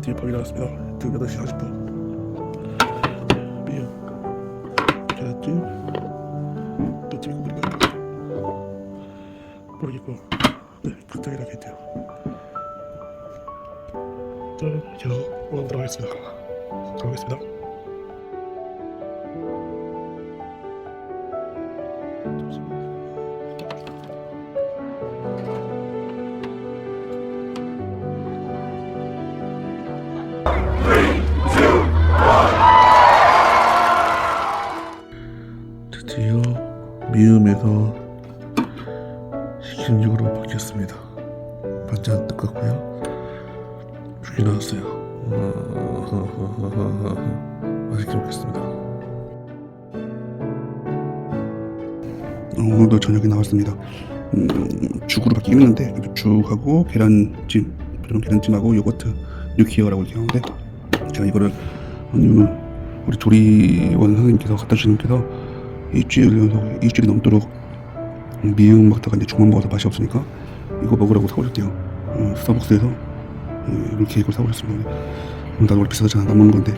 드디어 밥이 나왔습니다. 지금 8시 40분. 미역, 계란찜, 배찜 국물이가 모르겠고, 네, 이렇게 있대요. 자, 계속 오늘 들어가겠습니다. 들어가겠습니다. 드디어 미음에서 식신육으로 바뀌었습니다. 반찬 뜯었고요. 죽이 나왔어요. 맛있게 먹겠습니다. 오늘도 저녁이 나왔습니다. 음, 죽으로 바뀌긴 했는데 죽하고 계란찜, 이런 계란찜하고 요거트 뉴키어라고 이렇게 하는데 제가 이거를 아니, 우리 조리원 선생님께서 갖다 주신 분께서 일주일 연속 일주일이 넘도록 미음 먹다가 이제 죽만 먹어서 맛이 없으니까 이거 먹으라고 사오셨대요. 어, 스타벅스에서 예, 이렇게 이걸 사오셨습니다. 음, 나도 원래 비싸잖아 안 먹는 건데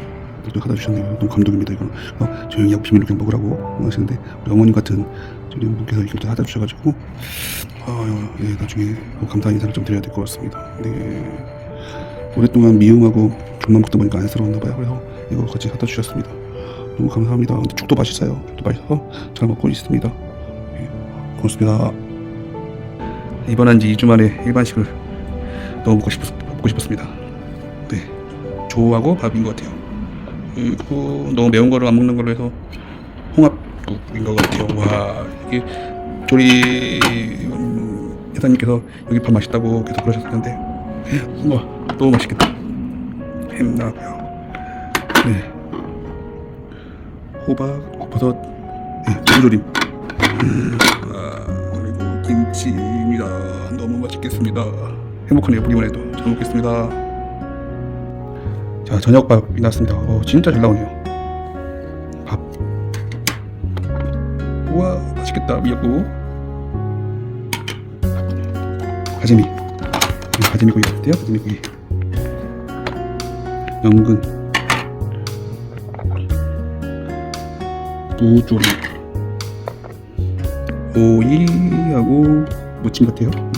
또 갖다 주셨네요. 너무 감동입니다 이거. 어, 조용히 비밀로 그냥 먹으라고 하시는데 우리 어머님 같은 저희 분께서 이걸 또 사다 주셔가지고 아, 예, 나중에 꼭 감사 인사를 좀 드려야 될 것 같습니다. 네. 오랫동안 미음하고 죽만 먹다 보니까 안쓰러웠나 봐요. 그래서 이거 같이 갖다 주셨습니다. 너무 감사합니다. 근데 죽도 맛있어요. 죽도 맛있어서 잘 먹고 있습니다. 예, 고맙습니다. 이번엔 이제 2주 만에 일반식을 너무 먹고, 싶었, 먹고 싶었습니다. 네. 조하고 밥인 것 같아요. 그리고 너무 매운 거를 안 먹는 걸로 해서 홍합국인 것 같아요. 와, 이게 조리 음, 여사님께서 여기 밥 맛있다고 계속 그러셨는데 와, 너무 맛있겠다. 햄 나고요. 네. 호박, 버섯, 네, 조조림. 음, 아, 그리고 김치입니다. 너무 맛있겠습니다. 행복하네요. 보기만 해도. 잘 먹겠습니다. 자, 저녁밥이 나왔습니다. 어, 진짜 잘 나오네요. 밥. 우와, 맛있겠다. 미역국. 네, 가재미 고기 같은데요? 가재미 고기. 연근. 무조림. 오이하고 무침 같아요. 음.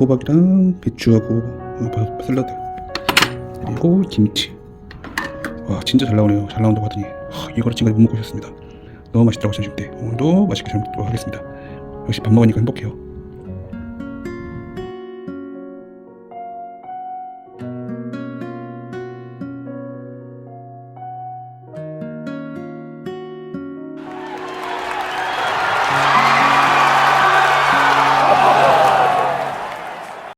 호박이랑 배추하고 어, 바- 샐러드. 그리고 김치. 와 진짜 잘 나오네요. 잘 나온다고 하더니. 하, 이거를 지금까지 못 먹고 있었습니다. 너무 맛있더라고 점심 때 오늘도 맛있게 잘 먹도록 하겠습니다. 역시 밥 먹으니까 행복해요